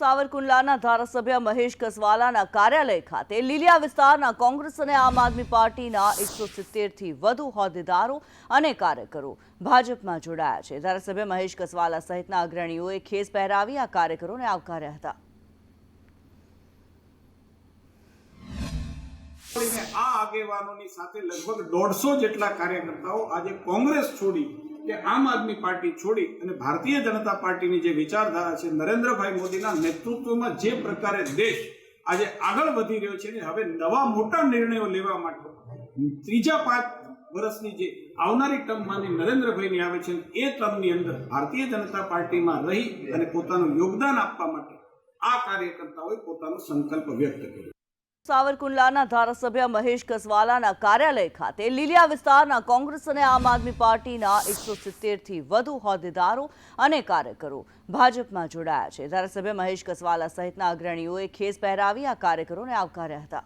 સાવરકુંડલાના ધારાસભ્ય મહેશ કસવાલાના કાર્યાલય ખાતે લીલિયા વિસ્તારના કોંગ્રેસ અને આમ આદમી પાર્ટીના એકસો સિત્તેરથી વધુ હોદ્દેદારો અને કાર્યકરો ભાજપમાં જોડાયા છે. ધારાસભ્ય મહેશ કસવાલા સહિતના અગ્રણીઓએ ખેસ પહેરાવી આ કાર્યકરોને આવકાર્યા હતા. આ આગેવાનોની સાથે લગભગ દોઢસો જેટલા કાર્યકર્તાઓ આજે કોંગ્રેસ છોડી કે આમ આદમી પાર્ટી છોડી અને ભારતીય જનતા પાર્ટીની જે વિચારધારા છે નરેન્દ્રભાઈ મોદીના નેતૃત્વમાં જે પ્રકારે દેશ આજે આગળ વધી રહ્યો છે ને હવે નવા મોટા નિર્ણયો લેવા માટે ત્રીજા પાંચ વર્ષની જે આવનારી ટર્મ માની નરેન્દ્રભાઈની આવે છે એ ટર્મની અંદર ભારતીય જનતા પાર્ટીમાં રહી અને પોતાનું યોગદાન આપવા માટે આ કાર્યકર્તાઓએ પોતાનો સંકલ્પ વ્યક્ત કર્યો. સાવરકુંડલાના ધારાસભ્ય મહેશ કસવાલાના કાર્યાલય ખાતે લીલિયા વિસ્તારના કોંગ્રેસ અને આમ આદમી પાર્ટીના એકસો સિત્તેરથી વધુ હોદ્દેદારો અને કાર્યકરો ભાજપમાં જોડાયા છે. ધારાસભ્ય મહેશ કસવાલા સહિતના અગ્રણીઓએ ખેસ પહેરાવી આ કાર્યકરોને આવકાર્યા હતા.